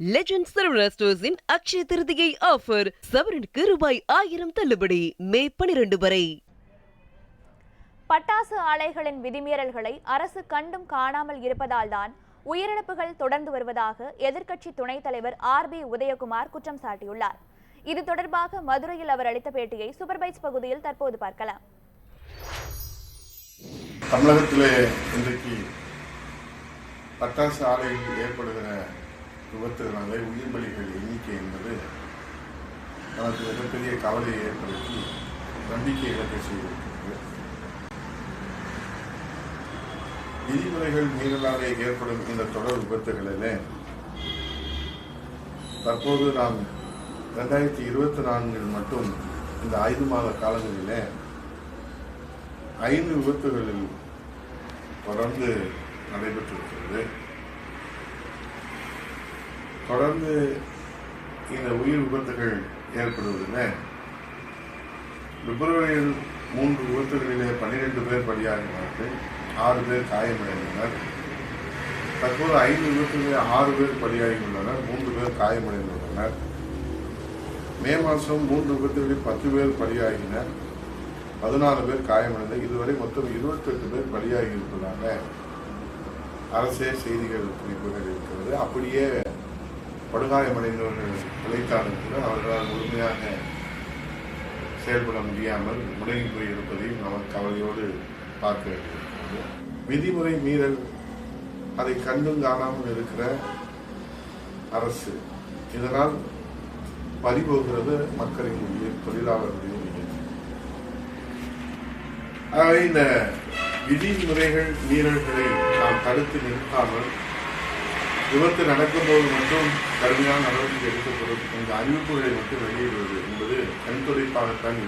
Legend Saravana ஸ்டோர்ஸின் Akshaya Tritiya offer சவரனுக்கு ரூபாய் ஆயிரம் தள்ளுபடி. மே பனிரெண்டு வரை. பட்டாசு ஆலைகளின் விதிமீறல்களை அரசு கண்டும் காணாமல் இருப்பதால்தான் உயிரிழப்புகள் தொடர்ந்து வருவதாக எதிர்க்கட்சி துணைத் தலைவர் ஆர் பி உதயகுமார் குற்றம் சாட்டியுள்ளார். இது தொடர்பாக மதுரையில் அவர் அளித்த பேட்டியை சூப்பர்பைட்ஸ் பகுதியில் தற்போது பார்க்கலாம். தமிழகத்திலே இன்றைக்கு பட்டாசு ஆலையில் ஏற்படுகிற விபத்துகளாலே உயிர் பலிகள் எண்ணிக்கை என்பது நமக்கு மிகப்பெரிய கவலையை ஏற்படுத்தி நம்பிக்கை இழக்க செய்திருக்கிறது. விதிமுறைகள் மீறலாலே ஏற்படும் இந்த தொடர் விபத்துகளிலே தற்போது நாம் ரெண்டாயிரத்தி இருபத்தி நான்கில் மட்டும் இந்த ஐந்து மாத காலங்களிலே ஐந்து விபத்துகளில் தொடர்ந்து நடைபெற்றிருக்கிறது. தொடர்ந்து இந்த உயிர் விபத்துகள் ஏற்படுவதில்லை. பிப்ரவரியில் மூன்று விபத்துகளிலே பன்னிரெண்டு பேர் பலியாகினார்கள் ஆறு பேர் காயமடைந்தனர். தற்போது ஐந்து விபத்துகளிலே ஆறு பேர் பலியாகியுள்ளனர் மூன்று பேர் காயமடைந்துள்ளனர். மே மாதம் மூன்று விபத்துகளில் பத்து பேர் பலியாகினர் பதினாலு பேர் காயமடைந்த இதுவரை மொத்தம் இருபத்தெட்டு பேர் பலியாகி இருப்பதாக அரசே செய்திகள் குறிப்புகள் இருக்கிறது. அப்படியே படுகாயமடைந்தவர்கள் பிழைத்தாலும் கூட அவர்களால் முழுமையாக செயல்பட முடியாமல் முடங்கி போய் இருப்பதையும் நாம் கவலையோடு பார்க்க வேண்டியிருக்கிறது. விதிமுறை மீறல் அதை கண்டும் காணாமல் இருக்கிற அரசு இதனால் பறிபோகிறது மக்களின் உயிர் தொழிலாளர்களின் உயிர். ஆகவே இந்த விதிமுறைகள் மீறல்களை நாம் தடுத்து நிறுத்தாமல் விபத்து நடக்கும்போது மட்டும் கடுமையான நடவடிக்கை எடுக்கப்படும் இந்த அறிவிப்புகளை மட்டும் வெளியிடுவது என்பது கண்துடைப்பாகத்தான்